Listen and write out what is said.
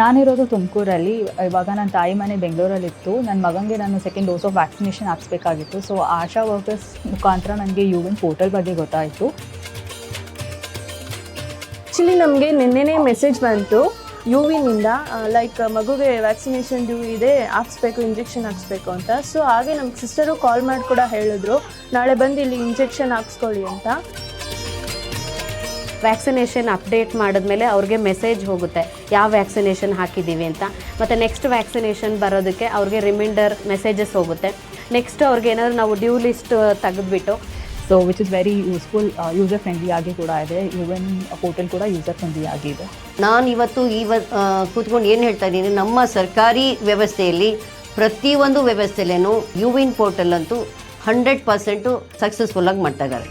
ನಾನಿರೋದು ತುಮಕೂರಲ್ಲಿ. ಇವಾಗ ನನ್ನ ತಾಯಿ ಮನೆ ಬೆಂಗಳೂರಲ್ಲಿತ್ತು. ನನ್ನ ಮಗನಿಗೆ ನಾನು ಸೆಕೆಂಡ್ ಡೋಸ್ ಆಫ್ ವ್ಯಾಕ್ಸಿನೇಷನ್ ಹಾಕ್ಸ್ಬೇಕಾಗಿತ್ತು. ಸೊ ಆಶಾ ವರ್ಕರ್ಸ್ ಮುಖಾಂತರ ನನಗೆ ಯು ಎನ್ ಪೋರ್ಟಲ್ ಬಗ್ಗೆ ಗೊತ್ತಾಯಿತು. ಆ್ಯಕ್ಚುಲಿ ನಮಗೆ ನಿನ್ನೆನೇ ಮೆಸೇಜ್ ಬಂತು. ಯು ವಿನಿಂದ ಲೈಕ್ ಮಗುಗೆ ವ್ಯಾಕ್ಸಿನೇಷನ್ ಡ್ಯೂ ಇದೆ, ಹಾಕ್ಸ್ಬೇಕು ಇಂಜೆಕ್ಷನ್ ಹಾಕ್ಸ್ಬೇಕು ಅಂತ. ಸೊ ಹಾಗೆ ನಮ್ಮ ಸಿಸ್ಟರು ಕಾಲ್ ಮಾಡಿ ಕೂಡ ಹೇಳಿದ್ರು. ನಾಳೆ ಬಂದು ಇಲ್ಲಿ ಇಂಜೆಕ್ಷನ್ ಹಾಕ್ಸ್ಕೊಳ್ಳಿ ಅಂತ. ವ್ಯಾಕ್ಸಿನೇಷನ್ ಅಪ್ಡೇಟ್ ಮಾಡಿದ್ಮೇಲೆ ಅವ್ರಿಗೆ ಮೆಸೇಜ್ ಹೋಗುತ್ತೆ ಯಾವ ವ್ಯಾಕ್ಸಿನೇಷನ್ ಹಾಕಿದ್ದೀವಿ ಅಂತ. ಮತ್ತು ನೆಕ್ಸ್ಟ್ ವ್ಯಾಕ್ಸಿನೇಷನ್ ಬರೋದಕ್ಕೆ ಅವ್ರಿಗೆ ರಿಮೈಂಡರ್ ಮೆಸೇಜಸ್ ಹೋಗುತ್ತೆ. ನೆಕ್ಸ್ಟ್ ಅವ್ರಿಗೆ ಏನಾದರೂ ನಾವು ಡ್ಯೂ ಲಿಸ್ಟ್ ತೆಗೆದುಬಿಟ್ಟು. So which is very useful user friendly ಆಗಿ ಕೂಡ ಇದೆ. ಯು ಎನ್ ಪೋರ್ಟಲ್ ಕೂಡ ಯೂಸರ್ ಫ್ರೆಂಡ್ಲಿ ಆಗಿದೆ ನಾನು ಇವತ್ತು ಇವ ಕೂತ್ಕೊಂಡು ಏನು ಹೇಳ್ತಾ ಇದ್ದೀನಿ ನಮ್ಮ ಸರ್ಕಾರಿ ವ್ಯವಸ್ಥೆಯಲ್ಲಿ ಪ್ರತಿಯೊಂದು ವ್ಯವಸ್ಥೆಯಲ್ಲೇನು ಯು ವಿನ್ ಪೋರ್ಟಲ್ ಅಂತೂ ಹಂಡ್ರೆಡ್ ಪರ್ಸೆಂಟು ಸಕ್ಸಸ್ಫುಲ್ಲಾಗಿ ಮಾಡ್ತಾ ಇದ್ದಾರೆ.